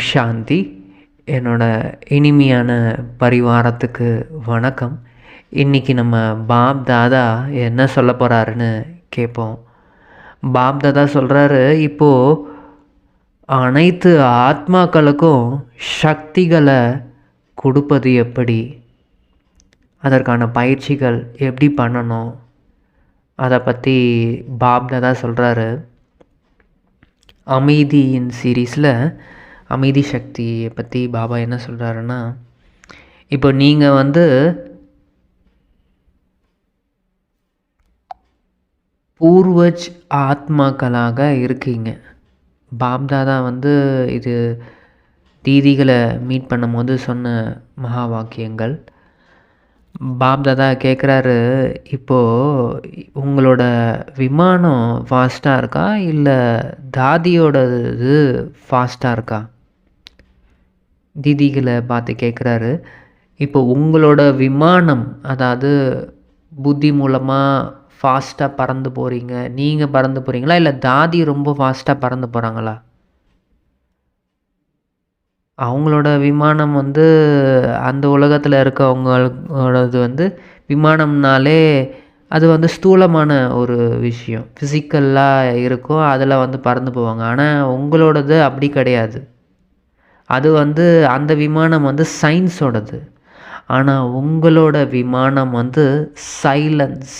ஓம் சாந்தி. என்னோட இனிமையான பரிவாரத்துக்கு வணக்கம். இன்றைக்கி நம்ம பாப் தாதா என்ன சொல்ல போகிறாருன்னு கேட்போம் பாப் தாதா சொல்கிறாரு இப்போது அனைத்து ஆத்மாக்களுக்கும் சக்திகளை கொடுப்பது எப்படி? அதற்கான பயிற்சிகள் எப்படி பண்ணணும்? அதை பற்றி பாப் தாதா சொல்கிறாரு அமைதியின் சீரீஸில் அமைதி சக்தியை பற்றி பாபா என்ன சொல்கிறாருன்னா இப்போ நீங்கள் வந்து பூர்வஜ் ஆத்மாக்களாக இருக்கீங்க. பாப்தாதா வந்து இது தீதிகளை மீட் பண்ணும்போது சொன்ன மகா வாக்கியங்கள். பாப்தாதா கேட்குறாரு இப்போது உங்களோட விமானம் ஃபாஸ்ட்டாக இருக்கா? இல்லை தாதியோட இது ஃபாஸ்ட்டாக இருக்கா? தீதிகளை பார்த்து கேட்குறாரு இப்போ உங்களோட விமானம் அதாவது புத்தி மூலமாக ஃபாஸ்ட்டாக பறந்து போகிறீங்க நீங்கள் பறந்து போகிறீங்களா இல்லை தாதி ரொம்ப ஃபாஸ்ட்டாக பறந்து போகிறாங்களா அவங்களோட விமானம் வந்து அந்த உலகத்தில் இருக்கவங்களோடது வந்து விமானம்னாலே அது வந்து ஸ்தூலமான ஒரு விஷயம். ஃபிசிக்கலாக இருக்கும் அதில் வந்து பறந்து போவாங்க. ஆனால் உங்களோடது அப்படி கிடையாது. அது வந்து அந்த விமானம் வந்து சயின்ஸோடது ஆனால் உங்களோட விமானம் வந்து சைலன்ஸ்.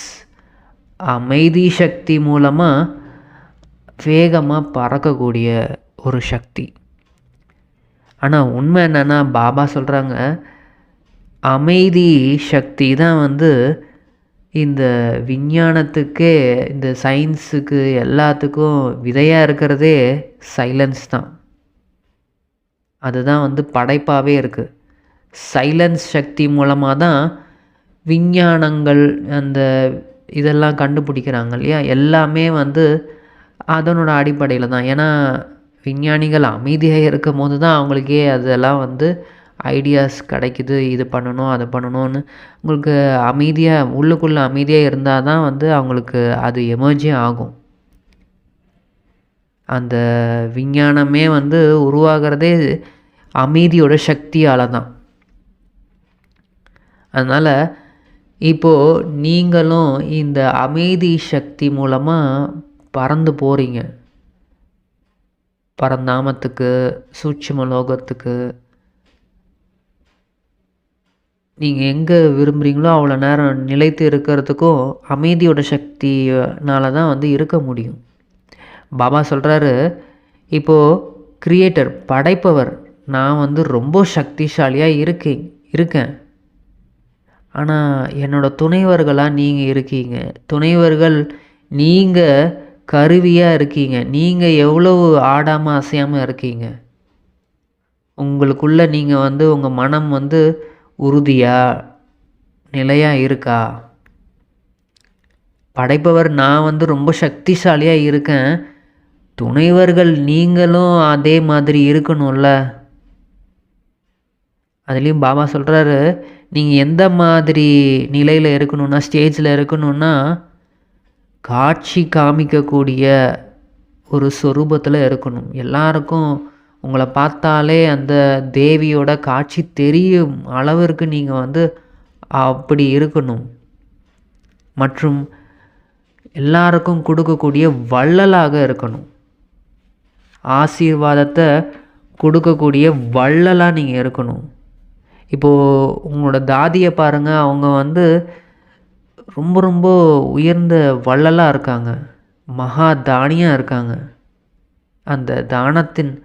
அமைதி சக்தி மூலமாக வேகமாக பறக்கக்கூடிய ஒரு சக்தி. ஆனால் உண்மை என்னென்னா பாபா சொல்கிறாங்க அமைதி சக்தி தான் வந்து இந்த விஞ்ஞானத்துக்கே இந்த சயின்ஸுக்கு எல்லாத்துக்கும் விதையாக இருக்கிறதே சைலன்ஸ் தான். அதுதான் வந்து படைப்பாகவே இருக்குது சைலன்ஸ் சக்தி மூலமாக தான் விஞ்ஞானங்கள் அந்த இதெல்லாம் கண்டுபிடிக்கிறாங்க இல்லையா? எல்லாமே வந்து அதனோட அடிப்படையில் தான். ஏன்னா விஞ்ஞானிகள் அமைதியாக இருக்கும் போது தான் அவங்களுக்கே அதெல்லாம் வந்து ஐடியாஸ் கிடைக்குது. இது பண்ணணும் அதை பண்ணணும்னு. உங்களுக்கு அமைதியாக உள்ளுக்குள்ளே அமைதியாக இருந்தால் தான் வந்து அவங்களுக்கு அது எமர்ஜி ஆகும். அந்த விஞ்ஞானமே வந்து உருவாகிறதே அமைதியோட சக்தியால் தான் அதனால் இப்போது நீங்களும் இந்த அமைதி சக்தி மூலமாக பறந்து போகிறீங்க பரந்தாமத்துக்கு சூட்சும லோகத்துக்கு. நீங்கள் எங்கே விரும்புகிறீங்களோ அவ்வளோ நேரம் நிலைத்து இருக்கிறதுக்கும் அமைதியோட சக்தினால தான் வந்து இருக்க முடியும். பாபா சொல்கிறாரு இப்போது கிரியேட்டர் படைப்பவர் நான் வந்து ரொம்ப சக்திசாலியாக இருக்கேன் இருக்கேன். ஆனால் என்னோடய துணைவர்களாக நீங்கள் இருக்கீங்க. துணைவர்கள் நீங்கள் கருவியாக இருக்கீங்க. நீங்கள் எவ்வளவு ஆடாமல் அசையாமல் இருக்கீங்க. உங்களுக்குள்ளே நீங்கள் வந்து உங்கள் மனம் வந்து உறுதியாக நிலையாக இருக்கா? படைப்பவர் நான் வந்து ரொம்ப சக்திசாலியாக இருக்கேன். துணைவர்கள் நீங்களும் அதே மாதிரி இருக்கணும்ல? அதுலேயும் பாபா சொல்கிறாரு நீங்கள் எந்த மாதிரி நிலையில் இருக்கணும்னா ஸ்டேஜில் இருக்கணும்னா காட்சி காமிக்கக்கூடிய ஒரு சொரூபத்தில் இருக்கணும். எல்லாருக்கும் உங்களை பார்த்தாலே அந்த தேவியோட காட்சி தெரியும் அளவிற்கு நீங்கள் வந்து அப்படி இருக்கணும். மற்றும் எல்லாருக்கும் கொடுக்கக்கூடிய வள்ளலாக இருக்கணும். ஆசீர்வாதத்தை கொடுக்கக்கூடிய வள்ளலாக நீங்கள் இருக்கணும். இப்போது உங்களோட தாதியை பாருங்கள் அவங்க வந்து ரொம்ப ரொம்ப உயர்ந்த வள்ளலாக இருக்காங்க. மகா தானியாக இருக்காங்க. அந்த தானத்தின்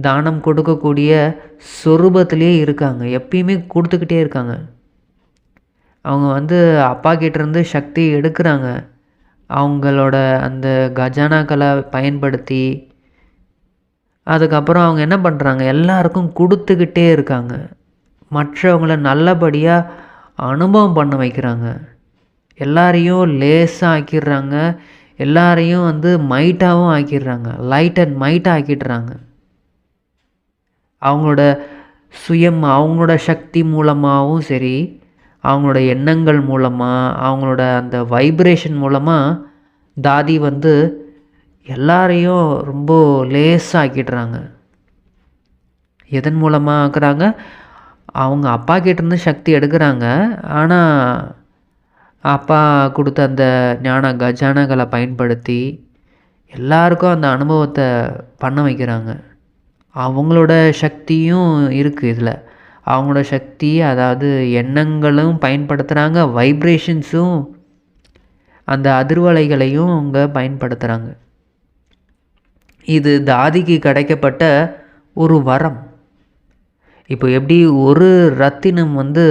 தானம் கொடுக்கக்கூடிய சொரூபத்திலே இருக்காங்க. எப்பயுமே கொடுத்துக்கிட்டே இருக்காங்க. அவங்க வந்து அப்பா கிட்டேருந்து சக்தி எடுக்கிறாங்க. அவங்களோட அந்த கஜானாக்களை பயன்படுத்தி அதுக்கப்புறம் அவங்க என்ன பண்ணுறாங்க எல்லாருக்கும் கொடுத்துக்கிட்டே இருக்காங்க. மற்றவங்கள நல்லபடியாக அனுபவம் பண்ண வைக்கிறாங்க. எல்லாரையும் லேஸாக ஆக்கிடுறாங்க. எல்லாரையும் வந்து மைட்டாகவும் ஆக்கிடுறாங்க. Light and மைட்டாக ஆக்கிடுறாங்க. அவங்களோட சுயம் அவங்களோட சக்தி மூலமாகவும் சரி அவங்களோட எண்ணங்கள் மூலமாக அவங்களோட அந்த வைப்ரேஷன் மூலமாக தாதி வந்து எல்லாரையும் ரொம்ப லேசாக்கிடுறாங்க. எதன் மூலமாக ஆக்குறாங்க? அவங்க அப்பா கிட்டேருந்து சக்தி எடுக்கிறாங்க. ஆனால் அப்பா கொடுத்த அந்த ஞான கஜானகளை பயன்படுத்தி எல்லாருக்கும் அந்த அனுபவத்தை பண்ண வைக்கிறாங்க. அவங்களோட சக்தியும் இருக்குது இதில். அவங்களோட சக்தி அதாவது எண்ணங்களும் பயன்படுத்துகிறாங்க வைப்ரேஷன்ஸும் அந்த அதிர்வலைகளையும் அவங்க பயன்படுத்துகிறாங்க இது தாதிக்கு கிடைக்கப்பட்ட ஒரு வரம். இப்போ எப்படி ஒரு ரத்தினம் வந்து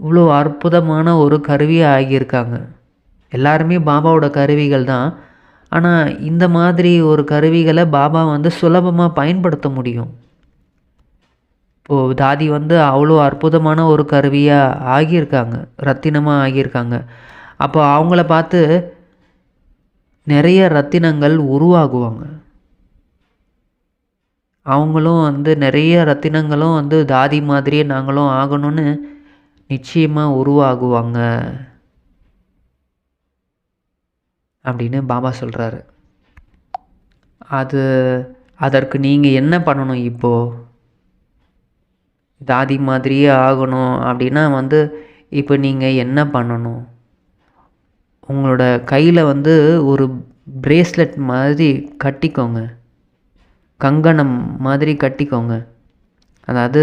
இவ்வளோ அற்புதமான ஒரு கருவியாக ஆகியிருக்காங்க? எல்லாருமே பாபாவோட கருவிகள் தான். ஆனால் இந்த மாதிரி ஒரு கருவிகளை பாபா வந்து சுலபமாக பயன்படுத்த முடியும். இப்போது தாதி வந்து அவ்வளோ அற்புதமான ஒரு கருவியாக ஆகியிருக்காங்க ரத்தினமாக ஆகியிருக்காங்க. அப்போ அவங்கள பார்த்து நிறைய ரத்தினங்கள் உருவாகுவாங்க. அவங்களும் வந்து நிறைய ரத்தினங்களும் வந்து தாதி மாதிரியே நாங்களும் ஆகணும்னு நிச்சயமாக உருவாகுவாங்க அப்படின்னு பாபா சொல்கிறாரு அது அதற்கு நீங்கள் என்ன பண்ணணும் இப்போது தாதி மாதிரியே ஆகணும் அப்படின்னா வந்து இப்போ நீங்கள் என்ன பண்ணணும்? உங்களோட கையில் வந்து ஒரு பிரேஸ்லெட் மாதிரி கட்டிக்கோங்க. கங்கணம் மாதிரி கட்டிக்கோங்க. அதாவது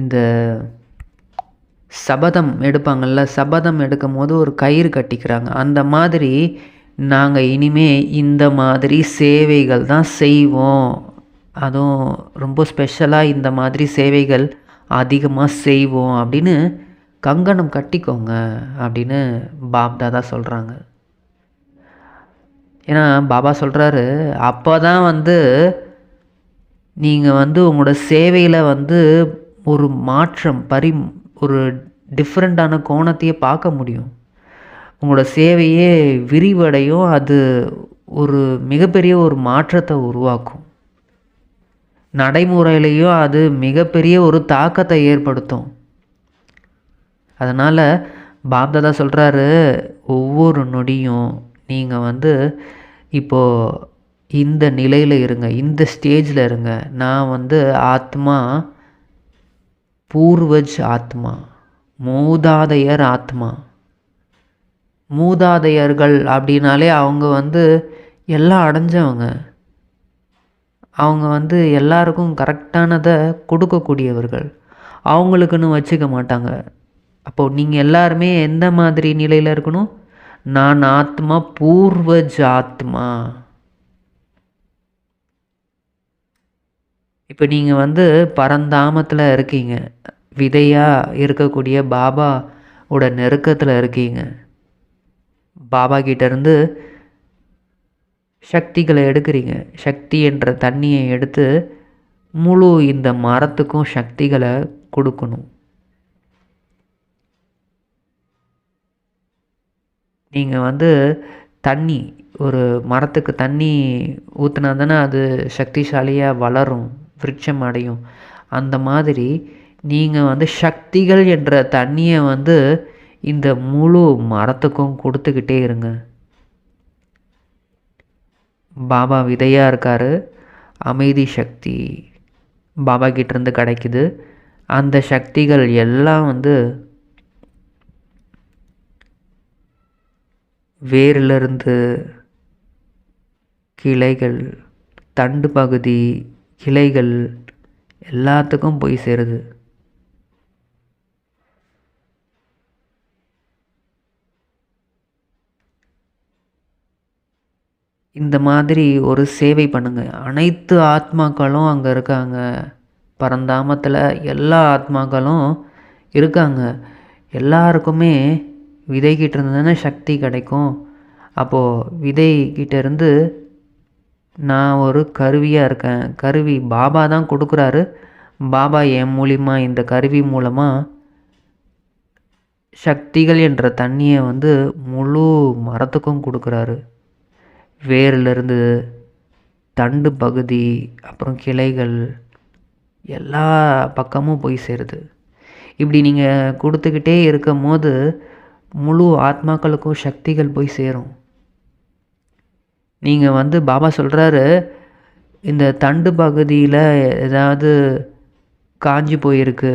இந்த சபதம் எடுப்பாங்கள்ல சபதம் எடுக்கும் போது ஒரு கயிறு கட்டிக்கிறாங்க. அந்த மாதிரி நாங்கள் இனிமே இந்த மாதிரி சேவைகள் தான் செய்வோம். அதுவும் ரொம்ப ஸ்பெஷலாக இந்த மாதிரி சேவைகள் அதிகமாக செய்வோம் அப்படின்னு கங்கணம் கட்டிக்கோங்க அப்படின்னு பாப்தாதா சொல்கிறாங்க ஏன்னா பாபா சொல்கிறாரு அப்போ தான் வந்து நீங்கள் வந்து உங்களோட சேவையில் வந்து ஒரு மாற்றம் பரி ஒரு டிஃப்ரெண்ட்டான கோணத்தையே பார்க்க முடியும். உங்களோட சேவையே விரிவடையும் அது ஒரு மிகப்பெரிய ஒரு மாற்றத்தை உருவாக்கும். நடைமுறையிலையும் அது மிகப்பெரிய ஒரு தாக்கத்தை ஏற்படுத்தும். அதனால் பாப்தாதா சொல்கிறாரு ஒவ்வொரு நொடியும் நீங்கள் வந்து இப்போது இந்த நிலையில் இருங்க இந்த ஸ்டேஜில் இருங்க. நான் வந்து ஆத்மா பூர்வஜ் ஆத்மா மூதாதையர் ஆத்மா. மூதாதையர்கள் அப்படின்னாலே அவங்க வந்து எல்லாம் அடைஞ்சவங்க. அவங்க வந்து எல்லாருக்கும் கரெக்டானதை கொடுக்கக்கூடியவர்கள். அவங்களுக்குன்னு வச்சுக்க மாட்டாங்க. அப்போது நீங்கள் எல்லாருமே எந்த மாதிரி நிலையில் இருக்கணும்? நான் ஆத்மா பூர்வஜ் ஆத்மா. இப்போ நீங்கள் வந்து பரந்தாமத்தில் இருக்கீங்க. விதையாக இருக்கக்கூடிய பாபாவோட நெருக்கத்தில் இருக்கீங்க. பாபா கிட்டேருந்து சக்திகளை எடுக்கிறீங்க. சக்தி என்ற தண்ணியை எடுத்து முழு இந்த மரத்துக்கும் சக்திகளை கொடுக்கணும். நீங்கள் வந்து தண்ணி ஒரு மரத்துக்கு தண்ணி ஊற்றுனா தானே அது சக்திசாலியாக வளரும். விருட்சம் அடையும் அந்த மாதிரி நீங்கள் வந்து சக்திகள் என்ற தண்ணியை வந்து இந்த முழு மரத்துக்கும் கொடுத்துக்கிட்டே இருங்க. பாபா விதையாக இருக்கார். அமைதி சக்தி பாபா கிட்டேருந்து கிடைக்குது. அந்த சக்திகள் எல்லாம் வந்து வேரிலிருந்து கிளைகள் தண்டு பகுதி கிளைகள் எல்லாத்துக்கும் போய் சேருது. இந்த மாதிரி ஒரு சேவை பண்ணுங்கள் அனைத்து ஆத்மாக்களும் அங்கே இருக்காங்க. பரந்தாமத்தில் எல்லா ஆத்மாக்களும் இருக்காங்க. எல்லாருக்குமே விதைக்கிட்ட இருந்ததுன்னா தானே சக்தி கிடைக்கும். அப்போது விதைக்கிட்டேருந்து நான் ஒரு கருவியாக இருக்கேன். கருவி பாபா தான் கொடுக்குறாரு. பாபா என் மூலிமா இந்த கருவி மூலமாக சக்திகள் என்ற தண்ணியை வந்து முழு மரத்துக்கும் கொடுக்குறாரு. வேர்லேருந்து தண்டு பகுதி அப்புறம் கிளைகள் எல்லா பக்கமும் போய் சேருது. இப்படி நீங்கள் கொடுத்துக்கிட்டே இருக்கும் போது முழு ஆத்மாக்களுக்கும் சக்திகள் போய் சேரும். நீங்கள் வந்து பாபா சொல்கிறாரு இந்த தண்டு பகுதியில் ஏதாவது காஞ்சி போயிருக்கு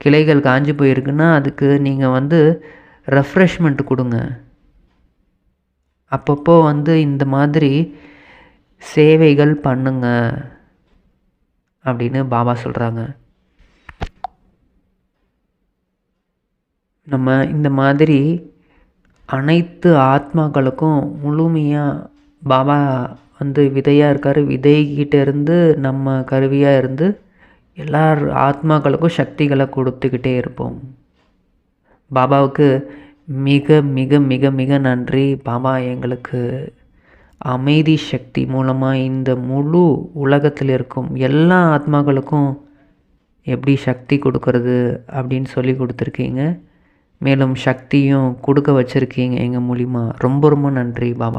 கிளைகள் காஞ்சி போயிருக்குன்னா அதுக்கு நீங்கள் வந்து ரெஃப்ரெஷ்மெண்ட் கொடுங்க. அப்பப்போ வந்து இந்த மாதிரி சேவைகள் பண்ணுங்க அப்படின்னு பாபா சொல்கிறாங்க நம்ம இந்த மாதிரி அனைத்து ஆத்மாக்களுக்கும் முழுமையாக பாபா வந்து விதையாக இருக்கார். விதைகிட்ட இருந்து நம்ம கருவியாக இருந்து எல்லார் ஆத்மாக்களுக்கும் சக்திகளை கொடுத்துக்கிட்டே இருப்போம். பாபாவுக்கு மிக மிக மிக மிக நன்றி. பாபா எங்களுக்கு அமைதி சக்தி மூலமாக இந்த முழு உலகத்தில் இருக்கும் எல்லா ஆத்மாக்களுக்கும் எப்படி சக்தி கொடுக்கறது அப்படின்னு சொல்லி கொடுத்துருக்கீங்க. மேலும் சக்தியும் கொடுக்க வச்சுருக்கீங்க எங்கள் மூலிமா ரொம்ப ரொம்ப நன்றி பாபா.